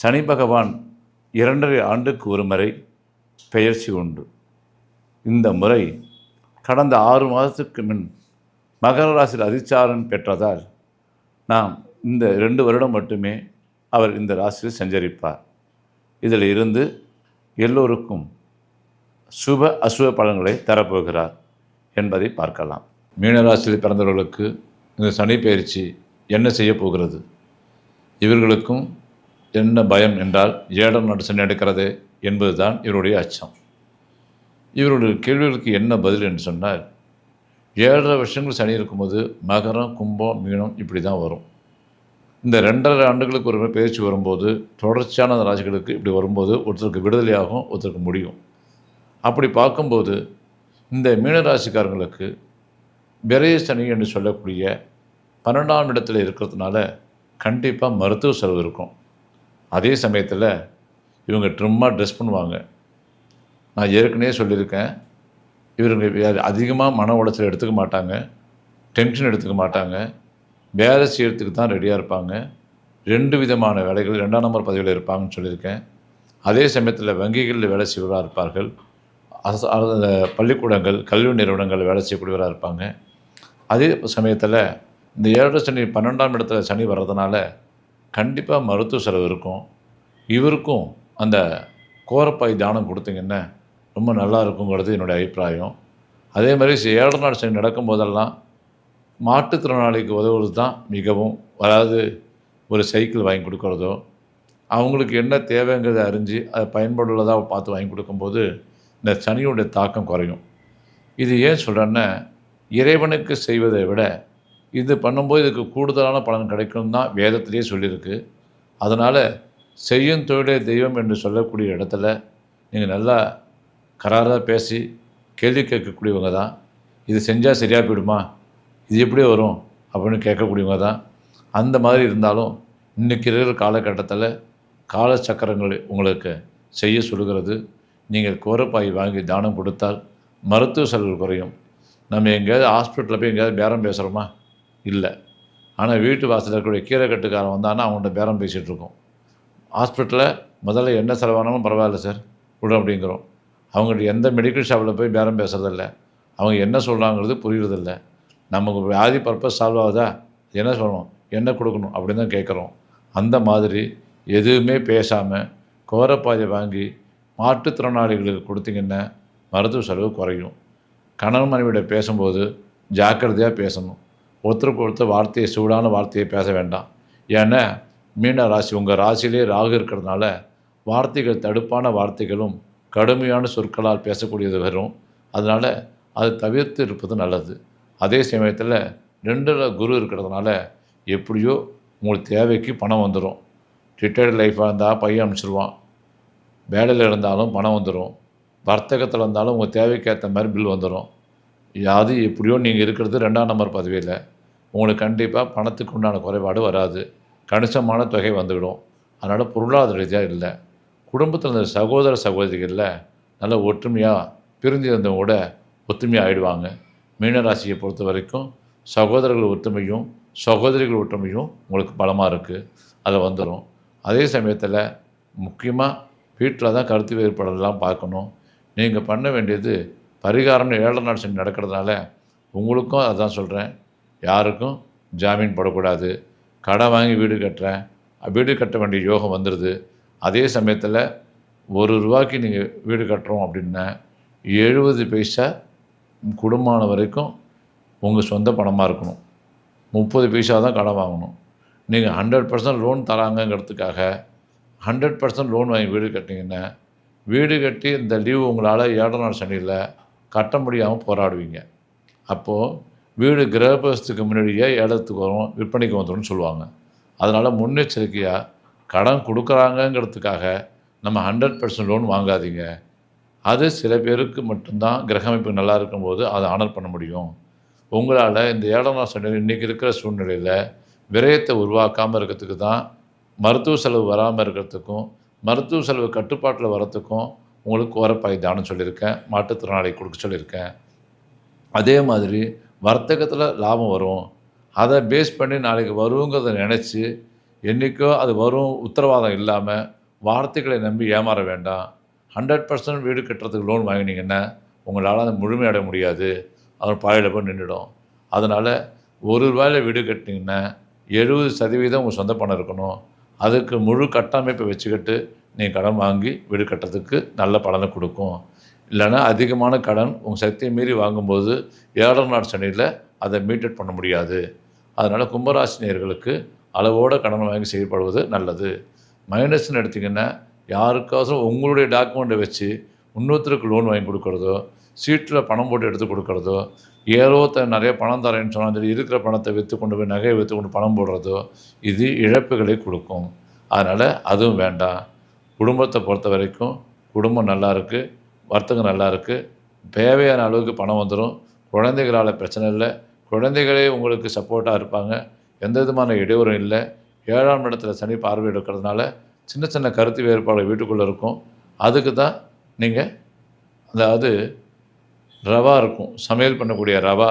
சனி பகவான் இரண்டரை ஆண்டுக்கு ஒரு முறை பெயர்ச்சி உண்டு. இந்த முறை கடந்த ஆறு மாதத்துக்கு முன் மகர ராசியில் அதிச்சாரன் பெற்றதால் நாம் இந்த ரெண்டு வருடம் மட்டுமே அவர் இந்த ராசியில் சஞ்சரிப்பார். இதில் இருந்து எல்லோருக்கும் சுப அசுப பலன்களை தரப்போகிறார் என்பதை பார்க்கலாம். மீனராசியில் பிறந்தவர்களுக்கு இந்த சனி பயிற்சி என்ன செய்ய போகிறது? இவர்களுக்கும் என்ன பயம் என்றால் ஏடம் நடு சனி நடக்கிறது என்பதுதான் இவருடைய அச்சம். இவருடைய கேள்விகளுக்கு என்ன பதில் என்று சொன்னால் ஏழரை வருஷங்கள் சனி இருக்கும்போது மகரம் கும்பம் மீனம் இப்படி தான் வரும். இந்த ரெண்டரை ஆண்டுகளுக்கு ஒரு பேச்சு பயிற்சி வரும்போது தொடர்ச்சியான அந்த ராசிகளுக்கு இப்படி வரும்போது ஒருத்தருக்கு விடுதலையாகும் ஒருத்தருக்கு முடியும். அப்படி பார்க்கும்போது இந்த மீனராசிக்காரங்களுக்கு விரைய சனி என்று சொல்லக்கூடிய பன்னெண்டாம் இடத்தில் இருக்கிறதுனால கண்டிப்பாக மருத்துவ செலவு இருக்கும். அதே சமயத்தில் இவங்க ட்ரிம்மாக ட்ரெஸ் பண்ணுவாங்க. நான் ஏற்கனவே சொல்லியிருக்கேன். இவருங்க அதிகமாக மன உளைச்சல் எடுத்துக்க மாட்டாங்க. டென்ஷன் எடுத்துக்க மாட்டாங்க. வேலை செய்யறதுக்கு தான் ரெடியாக இருப்பாங்க. ரெண்டு விதமான வேலைகள் ரெண்டாம் நம்பர் பதவியில் இருப்பாங்கன்னு சொல்லியிருக்கேன். அதே சமயத்தில் வங்கிகளில் வேலை செய்வராக இருப்பார்கள். அரசு பள்ளிக்கூடங்கள் கல்வி நிறுவனங்கள் வேலை செய்யக்கூடியவராக இருப்பாங்க. அதே சமயத்தில் இந்த ஏழரை சனி பன்னெண்டாம் இடத்துல சனி வர்றதுனால கண்டிப்பாக மருத்துவ செலவு இருக்கும். இவருக்கும் அந்த கோரப்பாய் தானம் கொடுத்தீங்கன்னா ரொம்ப நல்லா இருக்குங்கிறது என்னுடைய அபிப்பிராயம். அதே மாதிரி ஏழரை நாள் சனி நடக்கும் போதெல்லாம் மாற்றுத்திறனாளிக்கு உதவுறது தான் மிகவும் அதாவது ஒரு சைக்கிள் வாங்கி கொடுக்குறதோ அவங்களுக்கு என்ன தேவைங்கிறத அறிஞ்சு அதை பயன்படுள்ளதாக பார்த்து வாங்கி கொடுக்கும்போது இந்த சனியுடைய தாக்கம் குறையும். இது ஏன் சொல்கிறேன்னா இறைவனுக்கு செய்வதை விட இது பண்ணும்போது இதுக்கு கூடுதலான பலன் கிடைக்கும் தான் வேதத்திலே சொல்லியிருக்கு. அதனால் செய்யும் தொழிலே தெய்வம் என்று சொல்லக்கூடிய இடத்துல நீங்கள் நல்லா கராராக பேசி கேள்வி கேட்கக்கூடியவங்க தான். இது செஞ்சால் சரியாக போயிடுமா? இது எப்படி வரும்? அப்படின்னு கேட்கக்கூடியவங்க தான். அந்த மாதிரி இருந்தாலும் இன்றைக்கி இருக்கிற காலகட்டத்தில் கால சக்கரங்கள் உங்களுக்கு செய்ய சொல்லுகிறது. நீங்கள் கோரப்பாய் வாங்கி தானம் கொடுத்தால் மருத்துவ செலவு குறையும். நம்ம எங்கேயாவது ஹாஸ்பிட்டலில் போய் எங்கேயாவது பேரம் பேசுகிறோமா இல்லை. ஆனால் வீட்டு வாசலில் இருக்கக்கூடிய கீரை கட்டுக்காரன் வந்தானா அவங்கள்ட்ட பேரம் பேசிகிட்டு இருக்கோம் ஹாஸ்பிட்டலில் முதல்ல என்ன செலவானாலும் பரவாயில்ல சார் விடு அப்படிங்கிறோம். அவங்கள்ட்ட எந்த மெடிக்கல் ஷாப்பில் போய் பேரம் பேசுறதில்ல. அவங்க என்ன சொல்கிறாங்கிறது புரியுறதில்ல. நமக்கு வியாதி பர்பஸ் சால்வ் ஆகுதா? என்ன சொல்லணும்? என்ன கொடுக்கணும்? அப்படின்னு தான் கேட்குறோம். அந்த மாதிரி எதுவுமே பேசாமல் கோரப்பாயை வாங்கி மாற்றுத்திறனாளிகளுக்கு கொடுத்தீங்கன்னா மருத்துவ செலவு குறையும். கணவன் மனைவியோட பேசும்போது ஜாக்கிரதையாக பேசணும். ஒருத்தருக்கு ஒருத்தர் வார்த்தையை சூடான வார்த்தையை பேச வேண்டாம். ஏன்னா மீன ராசி உங்கள் ராசியிலே ராகு இருக்கிறதுனால வார்த்தைகள் தடுப்பான வார்த்தைகளும் கடுமையான சொற்களால் பேசக்கூடியது வரும். அதனால் அது தவிர்த்து இருப்பது நல்லது. அதே சமயத்தில் ரெண்டில் குரு இருக்கிறதுனால எப்படியோ உங்களுக்கு தேவைக்கு பணம் வந்துடும் ரிட்டையர்டு லைஃப்பாக இருந்தால் பையன் அனுப்பிச்சிடுவான் வேலையில் இருந்தாலும் பணம் வந்துடும் வர்த்தகத்தில் இருந்தாலும் உங்கள் தேவைக்கு ஏற்ற மாதிரி பில் வந்துடும் அது எப்படியோ நீங்கள் இருக்கிறது ரெண்டாம் நம்பர் பதவியில். உங்களுக்கு கண்டிப்பாக பணத்துக்கு உண்டான குறைபாடு வராது. கணிசமான தொகை வந்துவிடும். அதனால் பொருளாதார ரீதியாக இல்லை. குடும்பத்தில் இருந்த சகோதர சகோதரிகளில் நல்ல ஒற்றுமையாக பிரிஞ்சு இருந்தவங்க கூட ஒற்றுமையாக ஆயிடுவாங்க. மீனராசியை பொறுத்த வரைக்கும் சகோதரர்கள் ஒற்றுமையும் சகோதரிகள் ஒற்றுமையும் உங்களுக்கு பலமாக இருக்குது அதில் வந்துடும் அதே சமயத்தில் முக்கியமாக வீட்டில் தான் கருத்து வேறுபாடெல்லாம் பார்க்கணும். நீங்கள் பண்ண வேண்டியது பரிகாரம்னு ஏழரை நாள் சனி நடக்கிறதுனால உங்களுக்கும் அதான் சொல்கிறேன் யாருக்கும் ஜாமீன் போடக்கூடாது. கடன் வாங்கி வீடு கட்டுறேன். வீடு கட்ட வேண்டிய யோகம் வந்துடுது அதே சமயத்தில் ஒரு ரூபாய்க்கு நீங்கள் வீடு கட்டுறோம் அப்படின்னா எழுபது பைசா குடும்பமான வரைக்கும் உங்கள் சொந்த பணமாக இருக்கணும். முப்பது பைசா தான் கடன் வாங்கணும். நீங்கள் ஹண்ட்ரட் பர்சன்ட் லோன் தராங்கங்கிறதுக்காக ஹண்ட்ரட் பர்சன்ட் லோன் வாங்கி வீடு கட்டிங்கன்னா வீடு கட்டி இந்த லீவு உங்களால் ஏழரை நாள் சனியில் கட்ட முடியாமல் போராடுவீங்க. அப்போது வீடு கிரகபிரவேசத்துக்கு முன்னாடியே ஏலத்துக்கு வரும் விற்பனைக்கு வந்துடும்னு சொல்லுவாங்க. அதனால் முன்னெச்சரிக்கையாக கடன் கொடுக்குறாங்கங்கிறதுக்காக நம்ம ஹண்ட்ரட் பர்சன்ட் லோன் வாங்காதீங்க. அது சில பேருக்கு மட்டும்தான் கிரக அமைப்பு நல்லா இருக்கும்போது அதை ஆனர் பண்ண முடியும். உங்களால் இந்த ஏழாம் சனி இன்றைக்கி இருக்கிற சூழ்நிலையில் விரயத்தை உருவாக்காமல் இருக்கிறதுக்கு தான் மருத்துவ செலவு வராமல் இருக்கிறதுக்கும் மருத்துவ செலவு கட்டுப்பாட்டில் வரத்துக்கும் உங்களுக்கு கோரப்பாய் தானம் சொல்லியிருக்கேன் மாற்றுத்திறனாளி கொடுக்க சொல்லியிருக்கேன். அதே மாதிரி வர்த்தகத்தில் லாபம் வரும். அதை பேஸ் பண்ணி நாளைக்கு வருங்கிறத நினச்சி என்றைக்கோ அது வரும் உத்தரவாதம் இல்லாமல் வார்த்தைகளை நம்பி ஏமாற வேண்டாம். ஹண்ட்ரட் பர்சன்ட் வீடு கட்டுறதுக்கு லோன் வாங்கினீங்கன்னா உங்களால் அதை முழுமையடைய முடியாது. அவன் பாழையில் போய் நின்றுடும் அதனால் ஒரு ரூபாயில் வீடு கட்டினீங்கன்னா எழுபது சதவீதம் உங்கள் சொந்த பணம் இருக்கணும். அதுக்கு முழு கட்டமைப்பை வச்சுக்கிட்டு நீங்கள் கடன் வாங்கி வீடு கட்டுறதுக்கு நல்ல பலனை கொடுக்கும். இல்லைன்னா அதிகமான கடன் உங்கள் சக்தியை மீறி வாங்கும்போது ஏழரை நாள் சனியில் அதை மீட்டட் பண்ண முடியாது. அதனால் கும்பராசினியர்களுக்கு அளவோட கடன் வாங்கி செயல்படுவது நல்லது. மைனஸ்னு எடுத்திங்கன்னா யாருக்காசும் உங்களுடைய டாக்குமெண்ட்டை வச்சு இன்னொருத்தருக்கு லோன் வாங்கி கொடுக்குறதோ சீட்டில் பணம் போட்டு எடுத்து கொடுக்குறதோ ஏதோ த நிறைய பணம் தரேன்னு சொன்னால் சரி இருக்கிற பணத்தை விற்று கொண்டு போய் நகையை விற்று கொண்டு பணம் போடுறதோ இது இழப்புகளை கொடுக்கும். அதனால் அதுவும் வேண்டாம். குடும்பத்தை பொறுத்த வரைக்கும் குடும்பம் நல்லா இருக்குது வர்த்தகம் நல்லா இருக்குது தேவையான அளவுக்கு பணம் வந்துடும் குழந்தைகளால் பிரச்சனை இல்லை. குழந்தைகளே உங்களுக்கு சப்போர்ட்டாக இருப்பாங்க. எந்த விதமான இடையூறும் இல்லை. ஏழாம் இடத்துல சனி பார்வை எடுக்கிறதுனால சின்ன சின்ன கருத்து வேறுபாடு வீட்டுக்குள்ளே இருக்கும். அதுக்கு தான் நீங்கள் அதாவது ரவா இருக்கும். சமையல் பண்ணக்கூடிய ரவா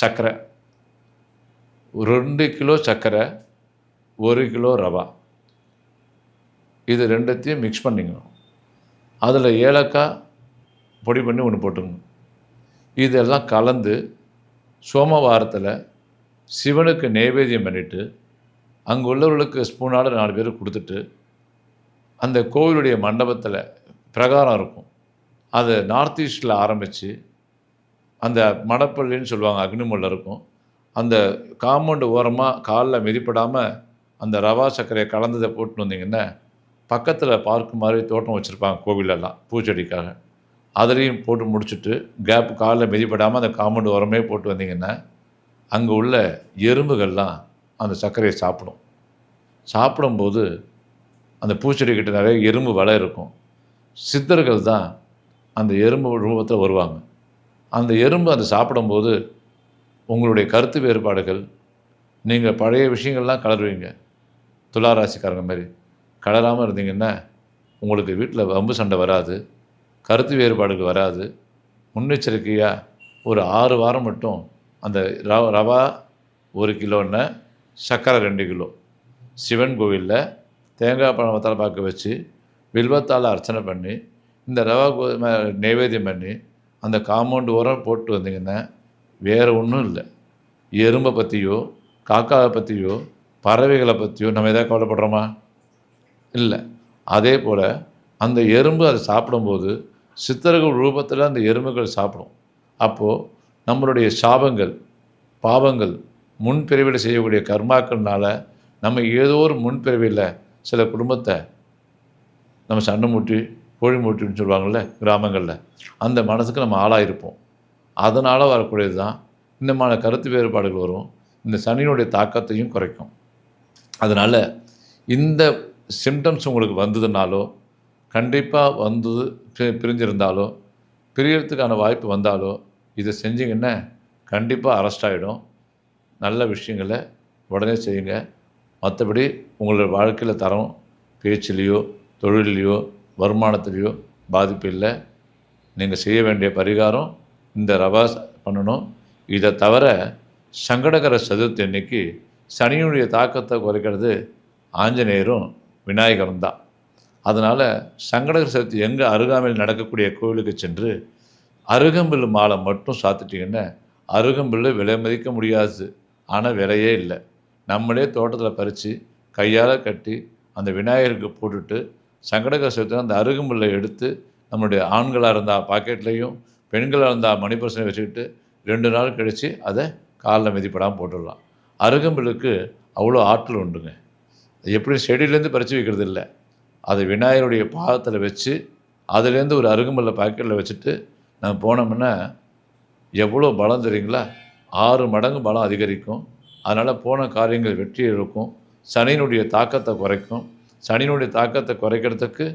சர்க்கரை. ரெண்டு கிலோ சர்க்கரை ஒரு கிலோ ரவா. இது ரெண்டத்தையும் மிக்ஸ் பண்ணிக்கணும். அதில் ஏலக்காய் பொடி பண்ணி ஒன்று போட்டுக்கணும். இதெல்லாம் கலந்து சோமவாரத்தில் சிவனுக்கு நைவேத்தியம் பண்ணிவிட்டு அங்கே உள்ளவர்களுக்கு ஸ்பூனால் நாலு பேர் கொடுத்துட்டு அந்த கோவிலுடைய மண்டபத்தில் பிரகாரம் இருக்கும். அது நார்த் ஈஸ்டில் ஆரம்பித்து அந்த மடப்பள்ளின்னு சொல்லுவாங்க அக்னிமுள்ள இருக்கும். அந்த காம்பவுண்டு ஓரமாக காலில் மிதிப்படாமல் அந்த ரவா சர்க்கரையை கலந்ததை போட்டுன்னு வந்தீங்கன்னா பக்கத்தில் பார்க்கு மாதிரி தோட்டம் வச்சுருப்பாங்க கோவிலெல்லாம் பூச்செடிக்காக. அதுலேயும் போட்டு முடிச்சுட்டு கேப் காலில் மிதிப்படாமல் அந்த காம்பவுண்ட் உரமே போட்டு வந்தீங்கன்னா அங்கே உள்ள எறும்புகள்லாம் அந்த சர்க்கரையை சாப்பிடும். சாப்பிடும்போது அந்த பூச்செடிக்கிட்ட நிறைய எறும்பு வலை இருக்கும். சித்தர்கள் தான் அந்த எறும்பு ரூபத்தில் வருவாங்க. அந்த எறும்பு அதை சாப்பிடும்போது உங்களுடைய கருத்து வேறுபாடுகள் நீங்கள் பழைய விஷயங்கள்லாம் கலருவீங்க. துளாராசிக்காரங்க மாதிரி. கலராமல் இருந்தீங்கன்னா உங்களுக்கு வீட்டில் வம்பு சண்டை வராது கருத்து வேறுபாடுகள் வராது. முன்னெச்சரிக்கையாக ஒரு ஆறு வாரம் மட்டும் அந்த ரவ ரவா ஒரு கிலோன்னு சர்க்கரை ரெண்டு கிலோ. சிவன் கோவிலில் தேங்காய் பழம் வத்தால் பார்க்க வச்சு வில்வத்தால் அர்ச்சனை பண்ணி இந்த ரவா நைவேத்தியம் பண்ணி அந்த காம்பவுண்டு உரம் போட்டு வந்தீங்கன்னா வேறு ஒன்றும் இல்லை. எறும்பை பற்றியோ காக்காவை பற்றியோ பறவைகளை பற்றியோ நம்ம எதாவது கவலைப்படுறோமா? இல்லை. அதே போல் அந்த எறும்பு அதை சாப்பிடும்போது சித்தர்கள் ரூபத்தில் அந்த எறும்புகள் சாப்பிடும். அப்போது நம்மளுடைய சாபங்கள் பாவங்கள் முன்பிரிவில் செய்யக்கூடிய கர்மாக்கள்னால நம்ம ஏதோ ஒரு முன்பிரிவில் சில குடும்பத்தை நம்ம சண்டை மூட்டி கோழி மூட்டின்னு சொல்லுவாங்கள்ல கிராமங்களில் அந்த மனசுக்கு நம்ம ஆளாயிருப்போம். அதனால் வரக்கூடியது தான் இந்த மாதிரி கருத்து வேறுபாடுகள் வரும். இந்த சனியினுடைய தாக்கத்தையும் குறைக்கும். அதனால் இந்த சிம்டம்ஸ் உங்களுக்கு வந்ததுனாலோ கண்டிப்பாக வந்தது பி- பிரிஞ்சிருந்தாலோ பிரியறதுக்கான வாய்ப்பு வந்தாலோ இதை செஞ்சீங்கன்னா கண்டிப்பாக அரெஸ்ட் ஆகிடும் நல்ல விஷயங்களை உடனே செய்யுங்க. மற்றபடி உங்களோட வாழ்க்கையில் தரம் பேச்சிலேயோ தொழிலையோ வருமானத்துலேயோ பாதிப்பு இல்லை. நீங்கள் செய்ய வேண்டிய பரிகாரம் இந்த ரவா பண்ணணும். இதை தவிர சங்கடகர சதுர்த்தி அன்னைக்கு சனியுடைய தாக்கத்தை குறைக்கிறது ஆஞ்சநேயரும் விநாயகரும் தான் அதனால் சங்கடகர் சதுர்த்தி எங்கே அருகாமையில் நடக்கக்கூடிய கோவிலுக்கு சென்று அருகம்பில் மாலை மட்டும் சாத்துட்டிங்கன்னா அருகம்பில் விலை மதிக்க முடியாது. ஆனால் விலையே இல்லை. நம்மளே தோட்டத்தில் பறித்து கையால் கட்டி அந்த விநாயகருக்கு போட்டுட்டு சங்கடகர் சதுர்த்தி அந்த அருகம்பில்லை எடுத்து நம்மளுடைய ஆண்களாக இருந்தால் பாக்கெட்லேயும் பெண்களாக இருந்தால் மணிப்பர்சனை வச்சுக்கிட்டு ரெண்டு நாள் கழித்து அதை காலில் மிதிப்படாமல் போட்டுடலாம். அருகம்பிலுக்கு அவ்வளோ ஆற்றல் உண்டுங்க. எப்படி செடியிலேருந்து பறித்து வைக்கிறது இல்லை. அதை விநாயகருடைய பாதத்தில் வச்சு அதுலேருந்து ஒரு அருகம்புல்லை பாக்கெட்டில் வச்சுட்டு நம்ம போனோம்னா எவ்வளோ பலம் தெரியுங்களா? ஆறு மடங்கு பலம் அதிகரிக்கும். அதனால் போன காரியங்கள் வெற்றி இருக்கும். சனியினுடைய தாக்கத்தை குறைக்கும். சனியினுடைய தாக்கத்தை குறைக்கிறதுக்கு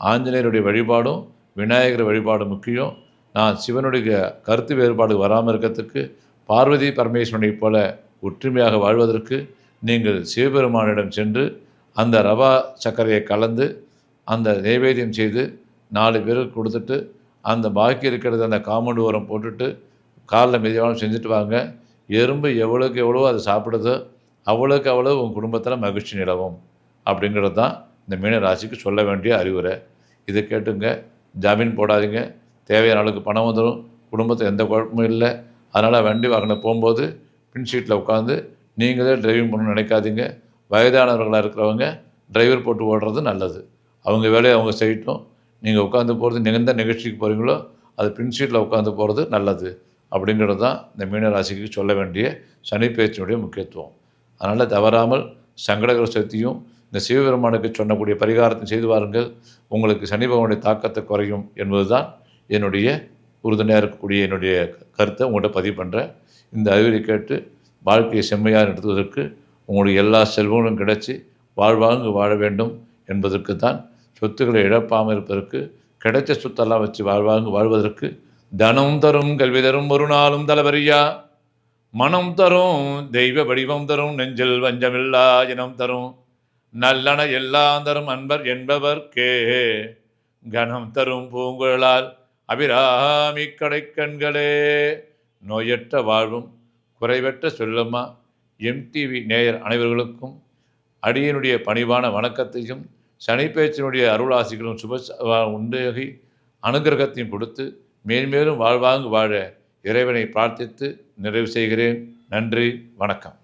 ஆஞ்சநேயருடைய வழிபாடும் விநாயகர் வழிபாடும் முக்கியம். நான் சிவனுடைய கருத்து வேறுபாடு வராமல் இருக்கிறதுக்கு பார்வதி பரமேஸ்வரனை போல ஒற்றுமையாக வாழ்வதற்கு நீங்கள் சிவபெருமானிடம் சென்று அந்த ரவா சர்க்கரையை கலந்து அந்த நைவேத்தியம் செய்து நாலு பேருக்கு கொடுத்துட்டு அந்த பாக்கி இருக்கிறது அந்த காம்பவுண்டு உரம் போட்டுட்டு காலில் மிதிவானம் செஞ்சுட்டு வாங்க. எறும்பு எவ்வளோக்கு எவ்வளோ அதை சாப்பிடுதோ அவ்வளோக்கு அவ்வளோ உங்கள் குடும்பத்தில் மகிழ்ச்சி நிலவும். அப்படிங்கிறது தான் இந்த மீன ராசிக்கு சொல்ல வேண்டிய அறிவுரை. இதை கேட்டுங்க. ஜாமீன் போடாதீங்க. தேவையான அளவுக்கு பணம் வந்துடும் குடும்பத்தில் எந்த குழப்பமும் இல்லை. அதனால் வண்டி வாகனம் போகும்போது பின் சீட்டில் உட்காந்து நீங்களே டிரைவிங் பண்ணணும்னு நினைக்காதீங்க. வயதானவர்களாக இருக்கிறவங்க டிரைவர் போட்டு ஓடுறது நல்லது. அவங்க வேலையை அவங்க செய்யட்டும். நீங்கள் உட்காந்து போகிறது நீங்கள் எந்த நிகழ்ச்சிக்கு போகிறீங்களோ அது பின் சீட்டில் உட்காந்து போகிறது நல்லது. அப்படிங்கிறது தான் இந்த மீனராசிக்கு சொல்ல வேண்டிய சனி பேச்சினுடைய முக்கியத்துவம். அதனால் தவறாமல் சங்கடகர சக்தியும் இந்த சிவபெருமானுக்கு சொன்னக்கூடிய பரிகாரத்தை செய்து வாருங்கள். உங்களுக்கு சனி பகவானுடைய தாக்கத்தை குறையும் என்பதுதான் என்னுடைய உறுதுணையாக இருக்கக்கூடிய என்னுடைய கருத்தை உங்கள்கிட்ட பதிவு பண்ணுறேன் இந்த அறிவுரை கேட்டு வாழ்க்கையை செம்மையாக நடத்துவதற்கு உங்களுடைய எல்லா செல்வங்களும் கிடைச்சி வாழ்வாங்கு வாழ வேண்டும் என்பதற்கு தான் சொத்துக்களை இழப்பாமல் இருப்பதற்கு கிடைச்ச சொத்தெல்லாம் வச்சு வாழ்வாங்கு வாழ்வதற்கு தனம் தரும் கல்வி தரும் ஒரு நாளும் தளபரியா மனம் தரும் தெய்வ வடிவம் தரும் நெஞ்சில் வஞ்சமில்லா இனம் தரும். நல்லன எல்லாம் தரும் அன்பர் என்பவர்க்கே. கணம் தரும் பூங்குழலால் அபிராமி கடைக்கண்களே. நோயற்ற வாழ்வும் குறைவற்ற சொல்லம்மா எம்டிவி நேயர் அனைவர்களுக்கும் அடியனுடைய பணிவான வணக்கத்தையும் சனிப்பேச்சினுடைய அருளாசிகளும் சுப உண்டாகி அனுகிரகத்தையும் கொடுத்து மேன்மேலும் வாழ்வாங்கு வாழ இறைவனை பிரார்த்தித்து நிறைவு செய்கிறேன். நன்றி வணக்கம்.